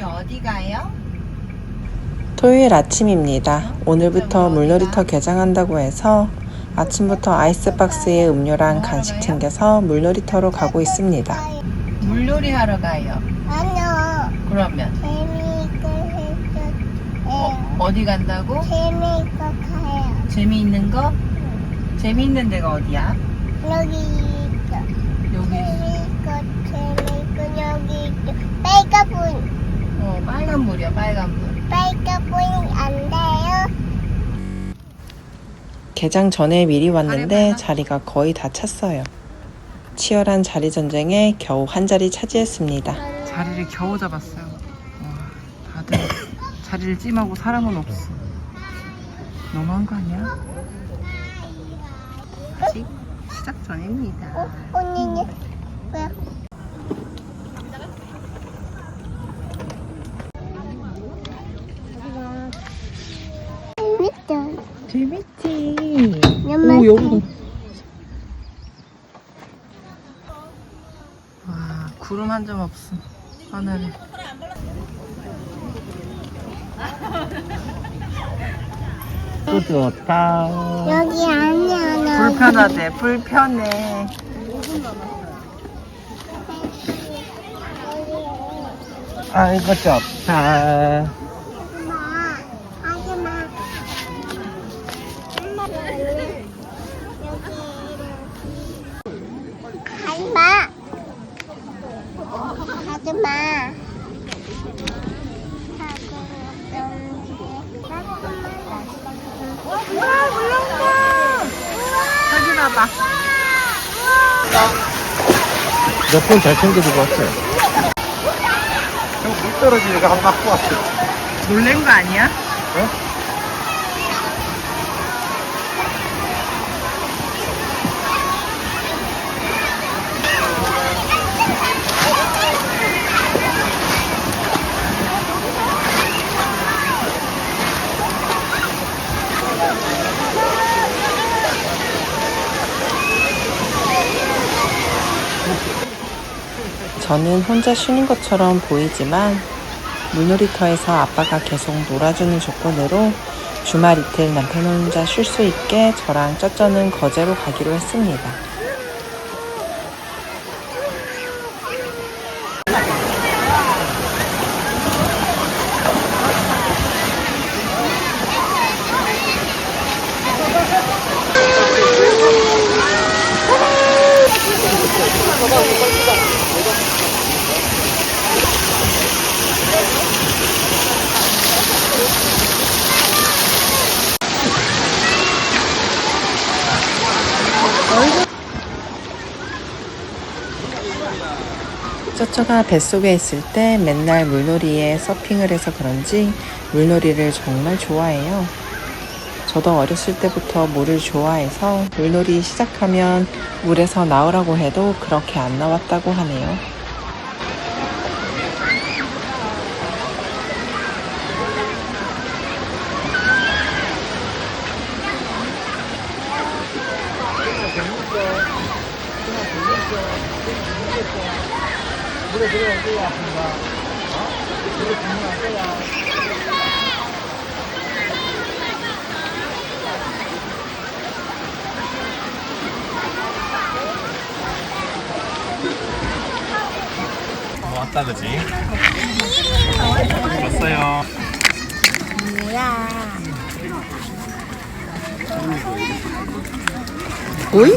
우리 어디 가요? 토요일 아침입니다. 오늘부터 물놀이터 개장한다고 해서 아침부터 아이스박스에 음료랑 간식 챙겨서 물놀이터로 가고 있습니다. 물놀이 하러 가요. 아니요. 그러면 재미있게. 어, 어디 간다고? 재미있게 가요. 재미있는 거? 재미있는 데가 어디야? 여기 있어. 여기 재미있고 재미있고 여기 있어. 빨간 불. 어, 빨간 물이야 빨간 물. 빨간 불이 안 돼요. 개장 전에 미리 왔는데 자리가 거의 다 찼어요. 치열한 자리 전쟁에 겨우 한 자리 차지했습니다. 자리를 겨우 잡았어요. 와, 다들 자리를 찜하고 사람은 없어. 너무한 거 아니야? 아직 시작 전입니다. 어, 언니는 왜? 재밌다. 재밌지. 연말 와, 구름 한 점 없어. 하늘에. 또 좋다. 여기 아니야. 나 불편하대, 불편해. 아이고, 좋다. 엄마, 하지 마. 엄마, 여기 하지 마. 하지 마. 와, 물렁다. 여기 봐봐. 몇 번 잘 챙겨주고 왔어요. 물 떨어지니까 한번 갖고 왔어요. 놀란 거 아니야? 저는 혼자 쉬는 것처럼 보이지만 물놀이터에서 아빠가 계속 놀아주는 조건으로 주말 이틀 남편 혼자 쉴 수 있게 저랑 쩌쩌는 거제로 가기로 했습니다. 쩌쩌가 뱃속에 있을 때 맨날 물놀이에 서핑을 해서 그런지 물놀이를 정말 좋아해요. 저도 어렸을 때부터 물을 좋아해서 물놀이 시작하면 물에서 나오라고 해도 그렇게 안 나왔다고 하네요. 왔다, 그지? 왔어요. 오이?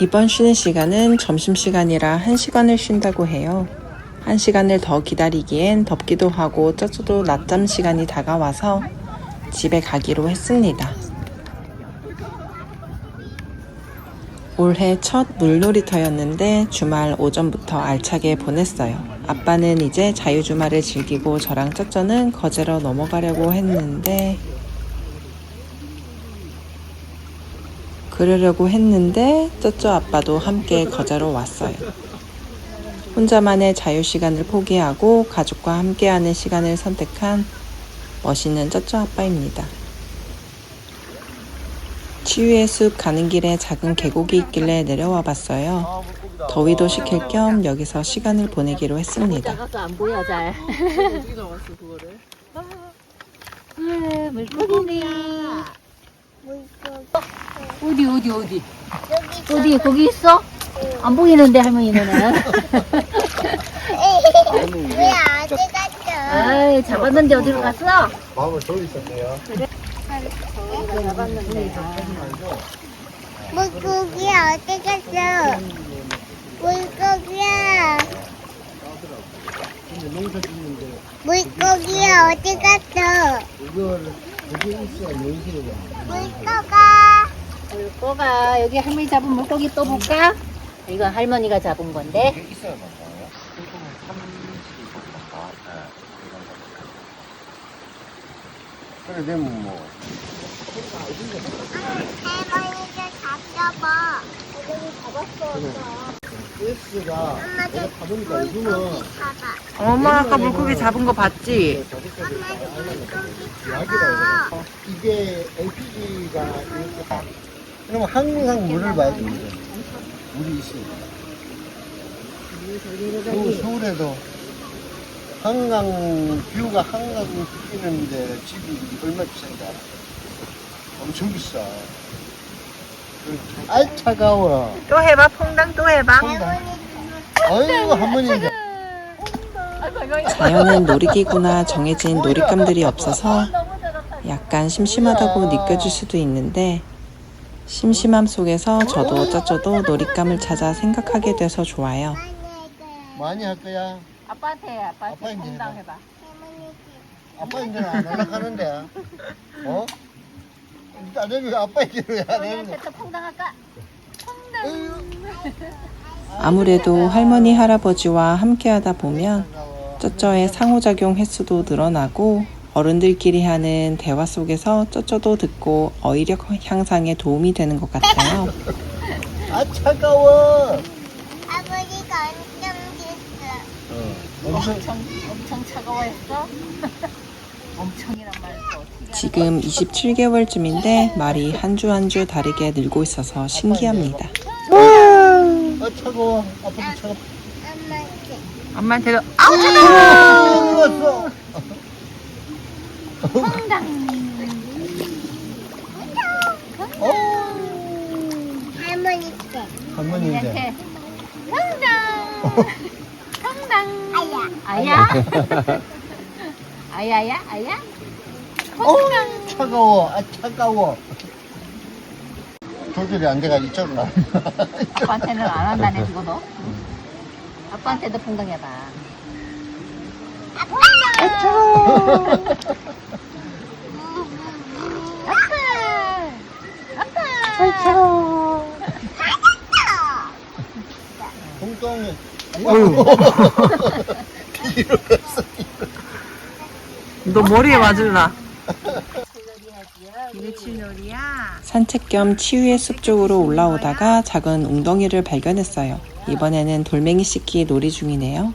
이번 쉬는 시간은 점심시간이라 1시간을 쉰다고 해요. 1시간을 더 기다리기엔 덥기도 하고 쩌쩌도 낮잠 시간이 다가와서 집에 가기로 했습니다. 올해 첫 물놀이터였는데 주말 오전부터 알차게 보냈어요. 아빠는 이제 자유주말을 즐기고 저랑 쩌쩌는 거제로 넘어가려고 했는데 그러려고 했는데 쩌쩌 아빠도 함께 거제로 왔어요. 혼자만의 자유 시간을 포기하고 가족과 함께하는 시간을 선택한 멋있는 쩌쩌 아빠입니다. 치유의 숲 가는 길에 작은 계곡이 있길래 내려와 봤어요. 더위도 식힐 겸 여기서 시간을 보내기로 했습니다. 그거를? 아, 물고기네. 어디 어디 어디 어디 거기 있어? 안 보이는데 할머니 눈은. 왜 어디 갔어? 아이 잡았는데 어디로 갔어? 마음을 돌리셨네요. 물고기 어디 갔어? 물고기야. 물고기야 어디 갔어? 물고가. 물고가 여기 할머니 잡은 물고기 또 볼까? 이건 할머니가 잡은 건데. 있어야 맞아요. 보통은 30 그래 되면 뭐 할머니가 잡숴봐. S가 엄마 저 가보니까 물고기 요즘은. 엄마 아까 물고기 잡은 거 봤지? 엄마 저 물고기 약이라 잡아. 해요. 이게 LPG가 이렇게 다 그러면 항상 물을 봐야 됩니다. 물이 있어요. 서울, 서울에도 한강 뷰가 한강 뛰는데 집이 얼마 비싼지 알아? 엄청 비싸. 그, 아이 차가워. 또 해봐 퐁당 또 해봐. 아이고 할머니 이제 자연은 놀이기구나 정해진 놀잇감들이 없어서 약간 심심하다고 느껴질 수도 있는데 심심함 속에서 저도 쩌쩌도 놀잇감을 찾아 생각하게 돼서 좋아요. 많이 할 거야. 아빠한테 아빠한테 아빠 이제 공당 해봐. 아빠 이제는 안 연락하는데. 어? 아빠 또 퐁당 할까? 아무래도 할머니 할아버지와 함께하다 보면 쩌쩌의 상호작용 횟수도 늘어나고 어른들끼리 하는 대화 속에서 쩌쩌도 듣고 어휘력 향상에 도움이 되는 것 같아요. 아 차가워. 아버지가 엄청 됐어. 어. 엄청 엄청 차가워했어? 엄청이란 말도 지금 27개월쯤인데 말이 한 주 한 주 다르게 늘고 있어서 신기합니다. 아 차가워. 아빠도 차가. 엄마한테. 엄마한테도 아우 아, 왔어. 할머니 때. 할머니인데. 퐁당 퐁당 아야. 아야 아야야 아야 어 차가워. 아 차가워. 조절이 안 돼가 이쪽으로 나. 아빠한테는 안 한다네 그거도? 아빠한테도 퐁당해봐. 동동이. 너 머리에 맞을라. 이게 칠놀이야. 산책 겸 치유의 숲 쪽으로 올라오다가 작은 웅덩이를 발견했어요. 이번에는 돌멩이 씻기 놀이 중이네요.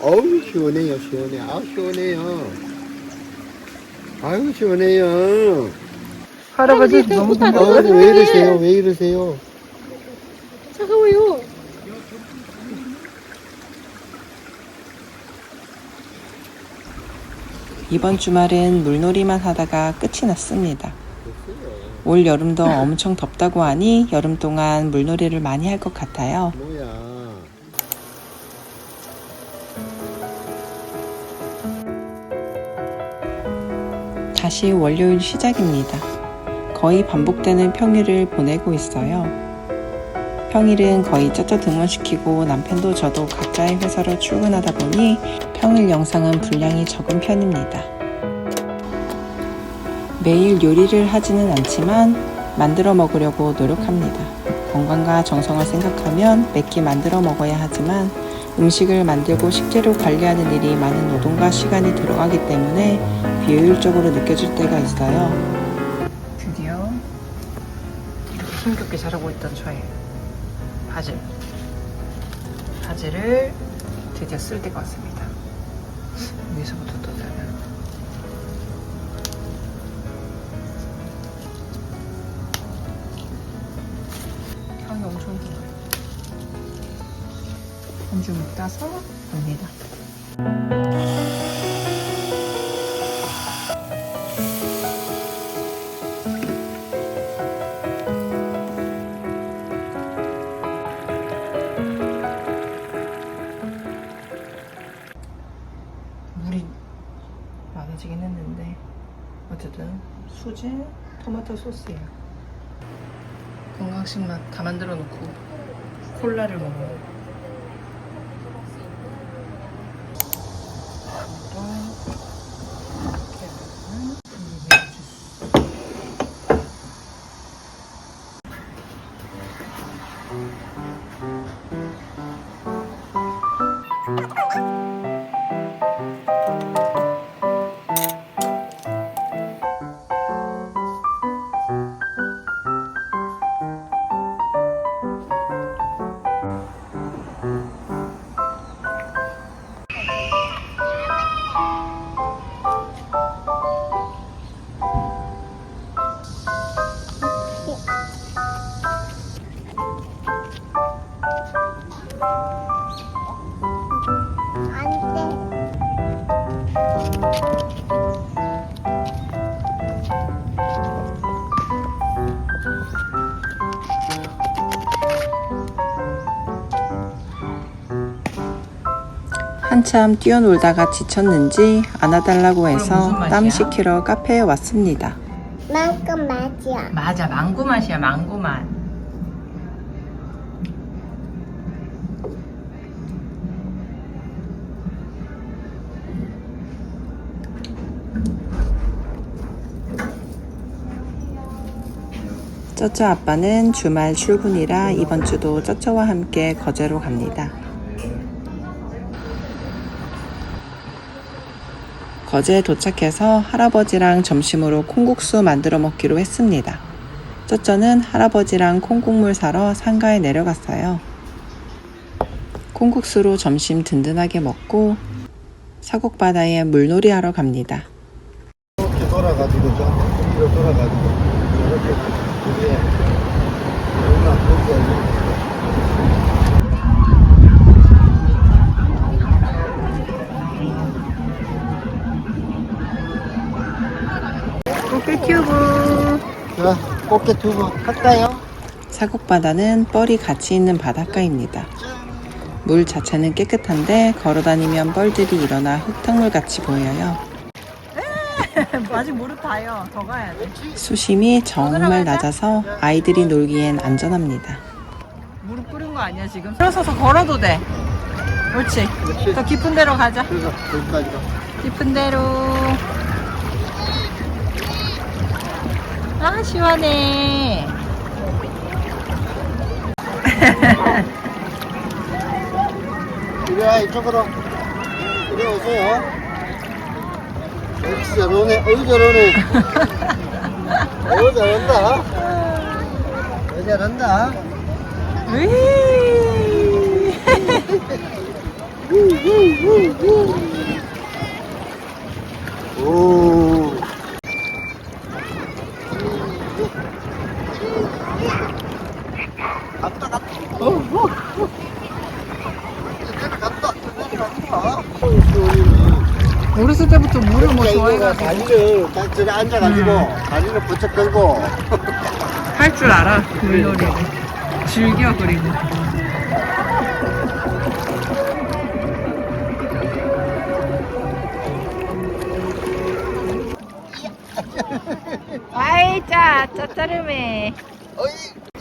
어우 시원해요 시원해. 아 시원해요. 아유 시원해요. 할아버지 너무 아 근데 왜 이러세요? 왜 이러세요? 차가워요 이번 주말은 물놀이만 하다가 끝이 났습니다. 올 여름도 엄청 덥다고 하니 여름 동안 물놀이를 많이 할 것 같아요. 다시 월요일 시작입니다. 거의 반복되는 평일을 보내고 있어요. 평일은 거의 쩌쩌 등원시키고 남편도 저도 각자의 회사로 출근하다 보니 평일 영상은 분량이 적은 편입니다. 매일 요리를 하지는 않지만 만들어 먹으려고 노력합니다. 건강과 정성을 생각하면 맵기 만들어 먹어야 하지만 음식을 만들고 식재료 관리하는 일이 많은 노동과 시간이 들어가기 때문에 비효율적으로 느껴질 때가 있어요. 드디어 이렇게 힘겹게 자라고 있던 바질 바질을 드디어 쓸 때가 왔습니다. 위에서부터 뜯어야 향이 엄청 좋아요. 한줌 따서 봅니다 소스예요. 건강식 맛 다 만들어 놓고 콜라를 먹어요 한참 뛰어놀다가 지쳤는지 안아달라고 무슨 해서 맛이야? 땀 식히러 카페에 왔습니다. 만큼 맛이야. 맞아 망고 맛이야 망고 맛 쩌쩌 아빠는 주말 출근이라 이번 주도 쩌쩌와 함께 거제로 갑니다. 거제에 도착해서 할아버지랑 점심으로 콩국수 만들어 먹기로 했습니다. 쩌쩌는 할아버지랑 콩국물 사러 상가에 내려갔어요. 콩국수로 점심 든든하게 먹고 사곡바다에 물놀이 하러 갑니다. 이렇게 돌아가지고 저 뒤로 돌아가지고 이렇게 이게 얼마 거기 꽃게 튜브 자 꽃게 두부 할까요? 사곡바다는 뻘이 같이 있는 바닷가입니다. 물 자체는 깨끗한데 걸어다니면 뻘들이 일어나 흙탕물 같이 보여요. 아직 무릎 닿아요 더 가야 돼 수심이 정말 낮아서 아이들이 놀기엔 안전합니다. 무릎 꿇은 거 아니야 지금? 들어서서 걸어도 돼 옳지 그렇지 더 깊은 데로 가자 그래서 거기까지 가 깊은 데로 아 시원해. 이리 와 이쪽으로 이리 오세요. 역시 저러네 어이 저러네 어이 잘한다. 어이 잘한다. 갔다 갔다 어, 어, 어. 갔다 갔다 어렸을 때부터 물을 뭐 좋아해가지고. 다리를 딱 저기 앉아가지고 다리를 부쩍 들고. 할 줄 알아 물놀이를. 즐겨 그리고. 아이자 짜짜름해 어이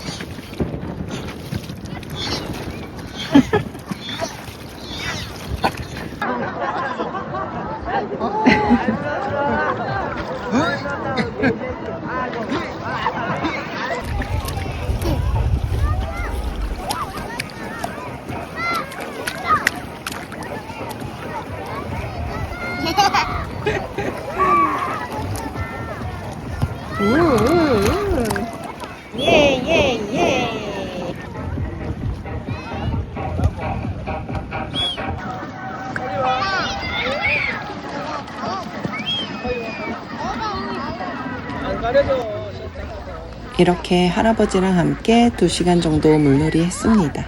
이렇게 할아버지랑 함께 2시간 정도 물놀이 했습니다.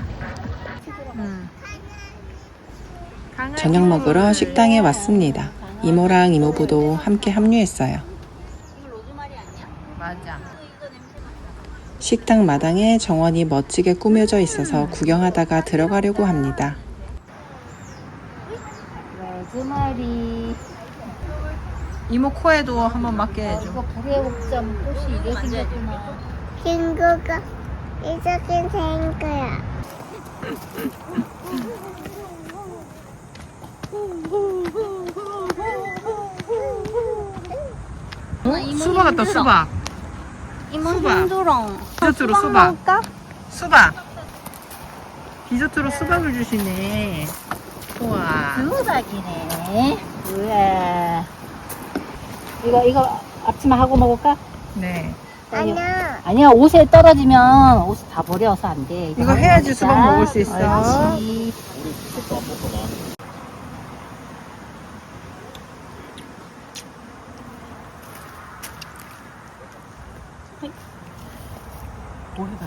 저녁 먹으러 식당에 왔습니다. 이모랑 이모부도 함께 합류했어요. 맞아. 식당 마당에 정원이 멋지게 꾸며져 있어서 구경하다가 들어가려고 합니다. 로즈마리. 이모 코에도 한번 맞게 아, 해줘. 이거 불의 옥점 꽃이 이래 생겼구나. 친구가 이렇게 된 거야. 수박 같다 수박. 이모 수박. 힘들어. 디저트로 수박. 수박. 디저트로 수박을 주시네. 우와. 수박이네. 우와. 이거 이거 앞치마 하고 먹을까? 네. 아니야. 아니야 옷에 떨어지면 옷 다 버려서 안 돼. 이거 해야지. 수박 먹을 수 있어. 옳지. 뭐해다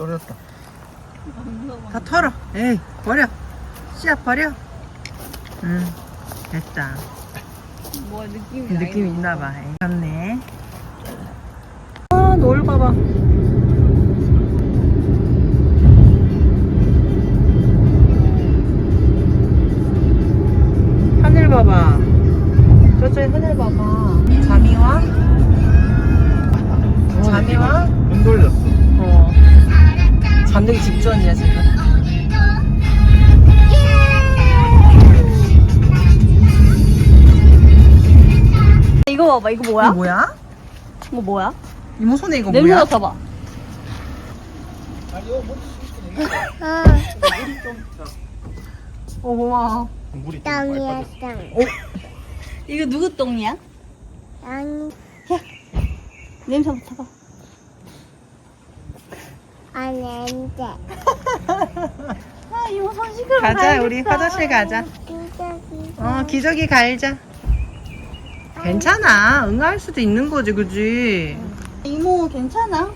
음, 떨렸다. 다 털어. 에이 버려. 씨앗 버려. 응 됐다. 뭐 느낌이 느낌 있나 봐. 에이, 좋네. 아 노을 봐봐. 직전이야 지금. 이거 봐봐 이거 뭐야? 이거 뭐야? 이거 뭐야? 이모 손에 이거 냄새 뭐야? 맡아봐 어 고마워. 물이 땅이야 땅. 이거 누구 똥이야? 땅. 냄새 맡아봐 아. 아 이모 손 씻으러 가자. 우리 화장실 가자. 어 기저귀 갈자. 괜찮아. 응할 수도 있는 거지, 그지? 이모 괜찮아?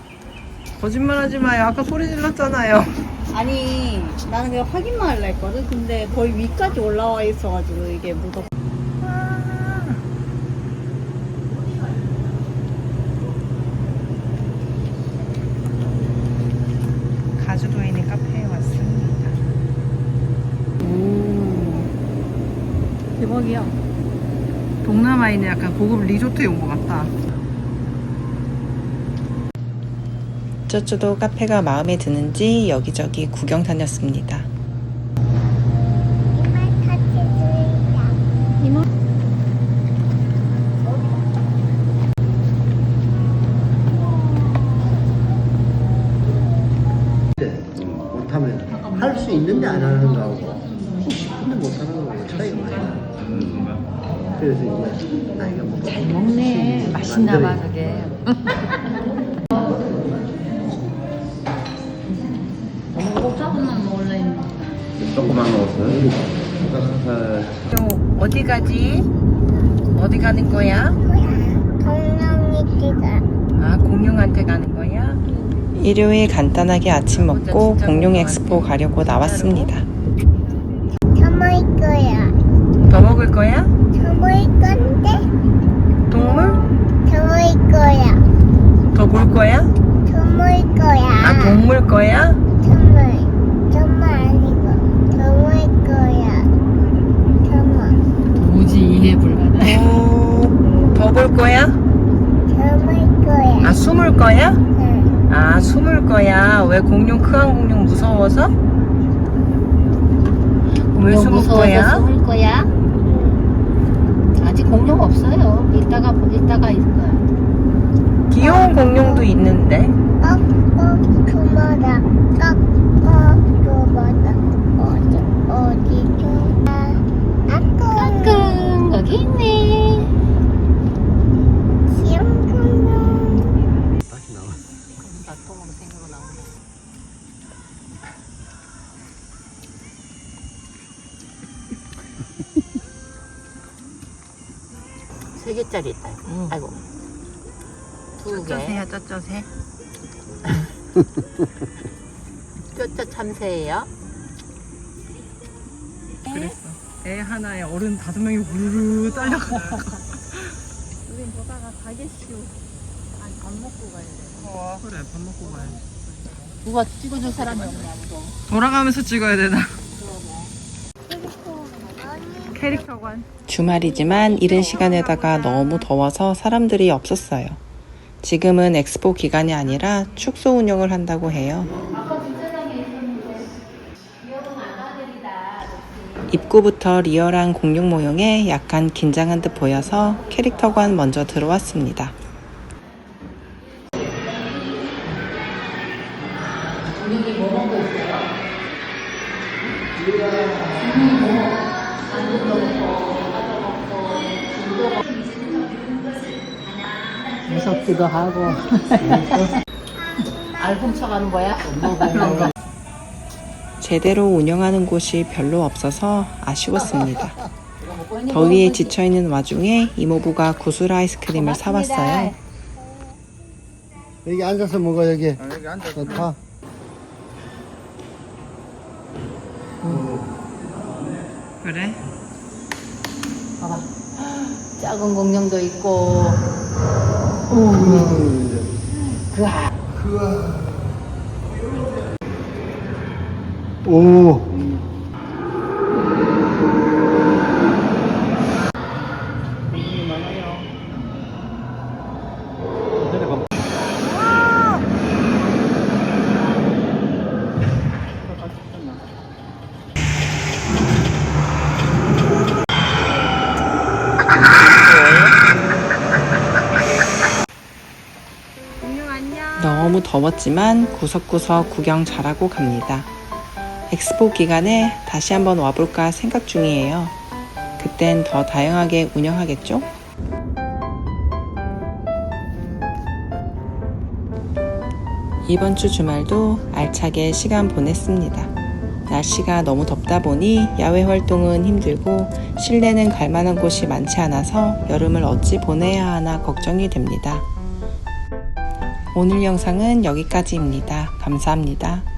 거짓말하지 마요. 아까 소리 질렀잖아요. 아니 나는 그냥 확인만 하려 했거든 근데 거의 위까지 올라와 있어가지고 이게 묻어 가주도에 있는 카페에 왔습니다. 대박이야 동남아에 있는 약간 고급 리조트에 온 것 같다. 저쪽도 카페가 마음에 드는지 여기저기 구경 다녔습니다. 이만 같이 놀자. 못하면 할 수 있는데 안 하는 그래서 이제 나이가 뭐 먹네. 맛있나 봐, 저게. 조금만 먹었어요. 어디 가지? 어디 가는 거야? 아, 공룡한테 가는 거야? 일요일 간단하게 아침 먹고 공룡 엑스포 가려고 나왔습니다. 저모일 거야. 더 먹을 거야? 저모일 건데. 동물? 저모일 거야. 더 볼 거야? 저모일 거야. 아, 동물 거야? 정말 정말 아니고 정말 거야 정말 도무지 이해 불가능. 더볼 거야? 정말 거야 아, 숨을 거야? 응 아 숨을 거야 왜 공룡 크한 공룡 무서워서? 왜 공룡 숨을 거야? 숨을 거야? 아직 공룡 없어요. 이따가 이따가 있을 거야. 귀여운 공룡도 있는데 깍깍 그마다 깍깍 그마다 어디 어디 세 개짜리 있다. 아이고. 두 개. 쩌쩌새야 쩌쩌새 쩌쩌 참새예요. 그랬어 애 하나에 어른 다섯 명이 우르르 딸려가 우린 보다가 가겠슈. 아니 밥 먹고 가야 돼. 그래 밥 먹고 가야 돼 누가 찍어줄 사람이 없네 아무도. 돌아가면서 찍어야 되나 캐릭터관 주말이지만 이른 시간에다가 너무 더워서 사람들이 없었어요. 지금은 엑스포 기간이 아니라 축소 운영을 한다고 해요. 입구부터 리얼한 공룡 모형에 약간 긴장한 듯 보여서 캐릭터관 먼저 들어왔습니다. 무섭기도 하고. 알 훔쳐가는 거야? 제대로 운영하는 곳이 별로 없어서 아쉬웠습니다. 더위에 지쳐있는 와중에 이모부가 구슬 아이스크림을 사왔어요. 여기 앉아서 먹어 여기. 여기 앉아. 좋다. 그래? 봐봐. 작은 공룡도 있고. 오. 너무 더웠지만 구석구석 구경 잘하고 갑니다. 엑스포 기간에 다시 한번 와볼까 생각 중이에요. 그땐 더 다양하게 운영하겠죠? 이번 주 주말도 알차게 시간 보냈습니다. 날씨가 너무 덥다 보니 야외 활동은 힘들고 실내는 갈 만한 곳이 많지 않아서 여름을 어찌 보내야 하나 걱정이 됩니다. 오늘 영상은 여기까지입니다. 감사합니다.